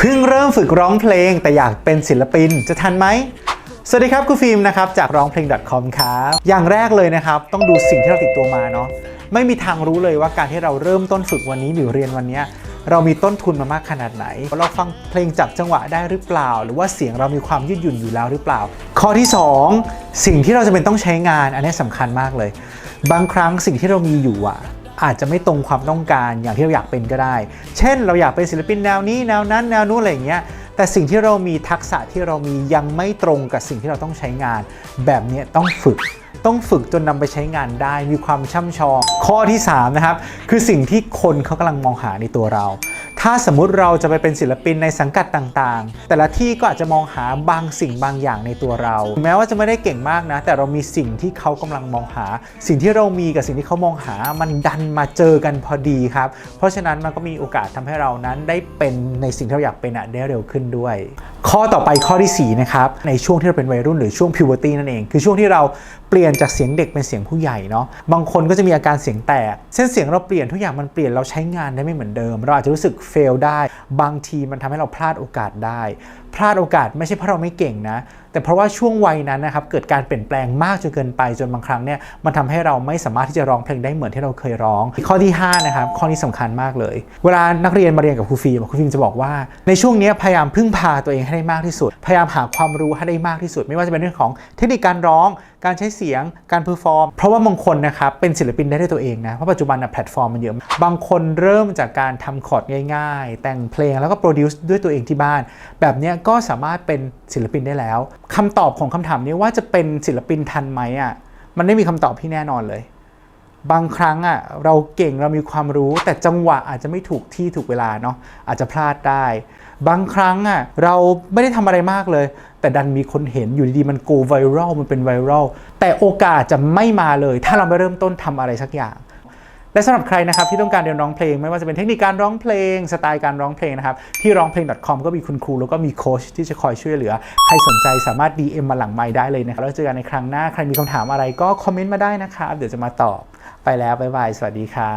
เพิ่งเริ่มฝึกร้องเพลง แต่อยากเป็นศิลปินจะทันไหมสวัสดีครับกูฟิล์มนะครับจากร้องเพลง .com ครับอย่างแรกเลยนะครับ ต้องดูสิ่งที่เราติดตัวมาเนาะไม่มีทางรู้เลยว่าการที่เราเริ่มต้นฝึกวันนี้หรือเรียนวันเนี้ยเรามีต้นทุนมามากขนาดไหน เราฟังเพลงจับจังหวะได้หรือเปล่า หรือว่าเสียงเรามีความยืดหยุ่นอยู่แล้วหรือเปล่า ข้อที่ 2 สิ่งที่เราจะเป็นต้องใช้งานอันนี้สำคัญมากเลย บางครั้งสิ่งที่เรามีอยู่อะ อาจจะไม่ตรงความต้องการอย่างที่เราอยากเป็นก็ได้ เช่น เราอยากเป็นศิลปินแนวนี้แนวนั้นแนวนู้นอะไรอย่างเงี้ยแต่สิ่งที่เรามีทักษะที่เรามียังไม่ตรงกับสิ่งที่เราต้องใช้งาน แบบนี้ต้องฝึกต้องฝึกจนนำไปใช้งานได้มีความช่ำชอง ข้อที่ 3 นะครับ คือสิ่งที่คนเขากำลังมองหาในตัวเรา ถ้าสมมุติเราจะไปเป็นศิลปินในสังกัดต่างๆ แต่ละที่ก็อาจจะมองหาบางสิ่งบางอย่างในตัวเรา แม้ว่าจะไม่ได้เก่งมากนะ แต่เรามีสิ่งที่เขากำลังมองหา สิ่งที่เรามีกับสิ่งที่เขามองหา มันดันมาเจอกันพอดีครับ เพราะฉะนั้นมันก็มีโอกาสทำให้เรานั้นได้เป็นในสิ่งที่เราอยากเป็นอะได้เร็วขึ้นด้วย ข้อต่อไปข้อที่ 4 นะครับ ในช่วงที่เราเป็นวัยรุ่นหรือช่วง puberty นั่นเอง คือช่วงที่เราเปลี่ยนจากเสียงเด็กเป็นเสียงผู้ใหญ่เนาะบางคนก็จะมีอาการเสียงแตก เส้นเสียงเราเปลี่ยนทุกอย่างมันเปลี่ยนเราใช้งานได้ไม่เหมือนเดิม เราอาจจะรู้สึกเฟลได้ บางทีมันทำให้เราพลาดโอกาสได้ พลาดโอกาสไม่ใช่เพราะเราไม่เก่งนะแต่เพราะว่าช่วงวัยนั้นนะครับเกิดการเปลี่ยนแปลงมากจนเกินไปจนบางครั้งเนี่ยมันทำให้เราไม่สามารถที่จะร้องเพลงได้เหมือนที่เราเคยร้อง ข้อที่5นะครับข้อนี้สำคัญมากเลย เวลานักเรียนมาเรียนกับครูฟิล์มครูฟิล์มจะบอกว่า ในช่วงนี้พยายามพึ่งพาตัวเองให้ได้มากที่สุด พยายามหาความรู้ให้ได้มากที่สุด ไม่ว่าจะเป็นเรื่องของเทคนิคการร้องการใช้เสียงการเพอร์ฟอร์ม เพราะว่าบางคนนะครับเป็นศิลปินได้ด้วยตัวเองนะ เพราะปัจจุบันนะแพลตฟอร์มมันเยอะ บางคนเริ่มจากการทำคอร์ดง่ายๆ แต่งเพลงแล้วก็โปรดิวซ์ด้วยตัวเองที่บ้าน แบบนี้ก็สามารถเป็นศิลปินได้แล้วคำตอบของคำถามนี้ว่าจะเป็นศิลปินทันไหมอะมันไม่มีคำตอบที่แน่นอนเลย บางครั้งอะเราเก่งเรามีความรู้ แต่จังหวะอาจจะไม่ถูกที่ถูกเวลาเนาะอาจจะพลาดได้ บางครั้งอะเราไม่ได้ทำอะไรมากเลย แต่ดันมีคนเห็นอยู่ดีๆ มันโกไวรัลมันเป็นไวรัลแต่โอกาสจะไม่มาเลย ถ้าเราไม่เริ่มต้นทำอะไรสักอย่าง และสำหรับใครนะครับที่ต้องการเรียนร้องเพลง ไม่ว่าจะเป็นเทคนิคการร้องเพลง สไตล์การร้องเพลงนะครับ ที่ร้องเพลง .com ก็มีคุณครูแล้วก็มีโค้ชที่จะคอยช่วยเหลือ ใครสนใจสามารถ DM มาหลังไมค์ได้เลยนะครับแล้วเจอกันในครั้งหน้าใครมีคำถามอะไรก็คอมเมนต์มาได้นะครับเดี๋ยวจะมาตอบไปแล้วบ๊ายบายสวัสดีครับ